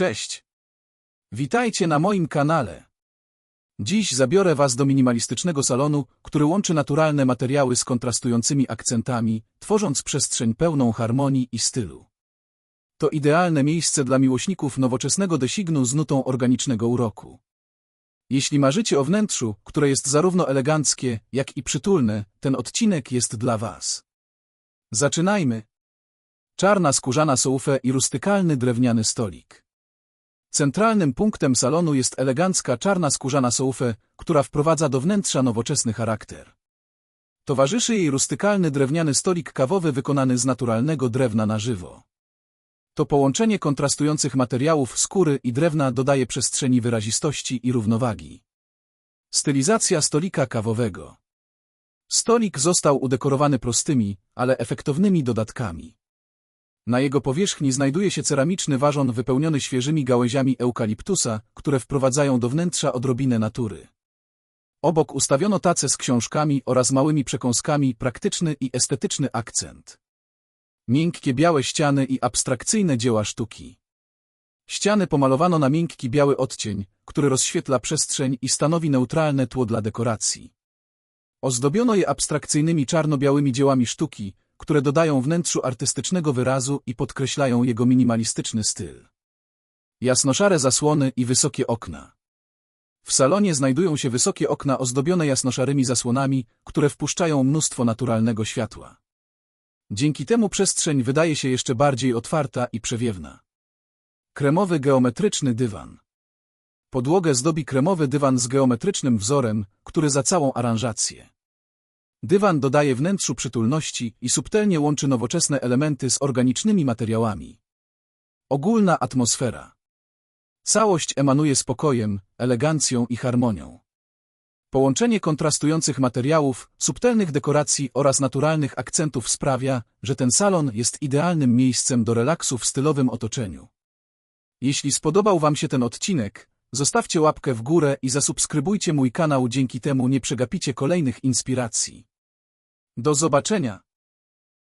Cześć! Witajcie na moim kanale. Dziś zabiorę Was do minimalistycznego salonu, który łączy naturalne materiały z kontrastującymi akcentami, tworząc przestrzeń pełną harmonii i stylu. To idealne miejsce dla miłośników nowoczesnego designu z nutą organicznego uroku. Jeśli marzycie o wnętrzu, które jest zarówno eleganckie, jak i przytulne, ten odcinek jest dla Was. Zaczynajmy. Czarna skórzana soufę i rustykalny drewniany stolik. Centralnym punktem salonu jest elegancka czarna skórzana soufę, która wprowadza do wnętrza nowoczesny charakter. Towarzyszy jej rustykalny drewniany stolik kawowy wykonany z naturalnego drewna na żywo. To połączenie kontrastujących materiałów skóry i drewna dodaje przestrzeni wyrazistości i równowagi. Stylizacja stolika kawowego. Stolik został udekorowany prostymi, ale efektownymi dodatkami. Na jego powierzchni znajduje się ceramiczny ważon wypełniony świeżymi gałęziami eukaliptusa, które wprowadzają do wnętrza odrobinę natury. Obok ustawiono tacę z książkami oraz małymi przekąskami, praktyczny i estetyczny akcent. Miękkie białe ściany i abstrakcyjne dzieła sztuki. Ściany pomalowano na miękki biały odcień, który rozświetla przestrzeń i stanowi neutralne tło dla dekoracji. Ozdobiono je abstrakcyjnymi czarno-białymi dziełami sztuki, które dodają wnętrzu artystycznego wyrazu i podkreślają jego minimalistyczny styl. Jasnoszare zasłony i wysokie okna. W salonie znajdują się wysokie okna ozdobione jasnoszarymi zasłonami, które wpuszczają mnóstwo naturalnego światła. Dzięki temu przestrzeń wydaje się jeszcze bardziej otwarta i przewiewna. Kremowy geometryczny dywan. Podłogę zdobi kremowy dywan z geometrycznym wzorem, który za całą aranżację. Dywan dodaje wnętrzu przytulności i subtelnie łączy nowoczesne elementy z organicznymi materiałami. Ogólna atmosfera. Całość emanuje spokojem, elegancją i harmonią. Połączenie kontrastujących materiałów, subtelnych dekoracji oraz naturalnych akcentów sprawia, że ten salon jest idealnym miejscem do relaksu w stylowym otoczeniu. Jeśli spodobał Wam się ten odcinek, zostawcie łapkę w górę i zasubskrybujcie mój kanał, dzięki temu nie przegapicie kolejnych inspiracji. Do zobaczenia!